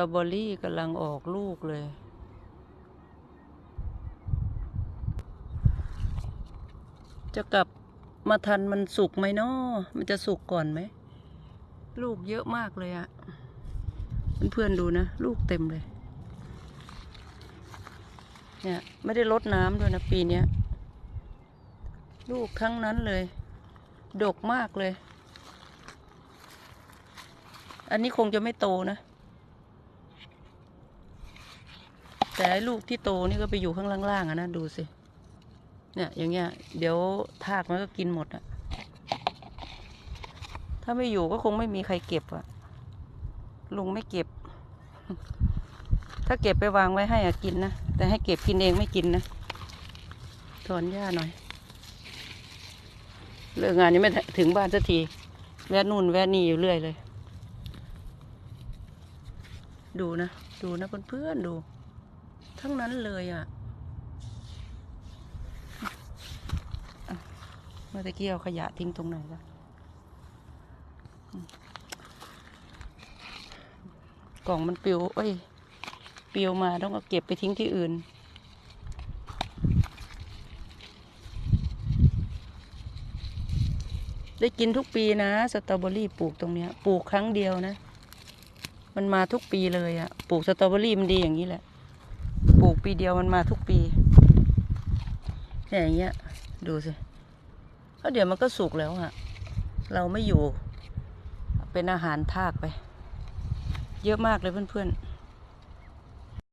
ตรอเบอรี่กำลังออกลูกเลย จะกลับมาทันมันสุกไหมเนาะมันจะสุกก่อนไหม ลูกเยอะมากเลยอะเพื่อนๆดูนะ ลูกเต็มเลย เนี่ย ไม่ได้ลดน้ำด้วยนะปีนี้ลูกทั้งนั้นเลย ดกมากเลย อันนี้คงจะไม่โตนะ แต่ลูกที่โตนี่ก็ไปอยู่ข้างล่างๆอะนะดูสิเนี่ยอย่างเงี้ย เดี๋ยวทากมันก็กินหมดอะถ้าไม่อยู่ก็คงไม่มีใครเก็บอะลุงไม่เก็บ ถ้าเก็บไปวางไว้ให้อะกินนะแต่ให้เก็บกินเองไม่กินนะถอนหญ้าหน่อยเลิกงานยังไม่ถึงบ้านสักที แวะนู่นแวะนี่อยู่เรื่อยเลย ดูนะ ดูนะเพื่อนๆดู ทั้งนั้นเลยอะเมื่อตะกี้เอาขยะทิ้งตรงไหนล่ะกล่องมันปิวเอ้ย ปิวมาต้องเอาเก็บไปทิ้งที่อื่น ได้กินทุกปีนะ สตรอเบอรี่ปลูกตรงเนี้ย ปลูกครั้งเดียวนะ มันมาทุกปีเลยอะปลูกสตรอเบอรี่มันดีอย่างนี้แหละ ปลูกปีเดียวมันมาทุกปีเนี่ยอย่างเงี้ย ดูสิก็เดี๋ยวมันก็สุกแล้วอะเราไม่อยู่ เป็นอาหารทากไป เยอะมากเลยเพื่อนๆ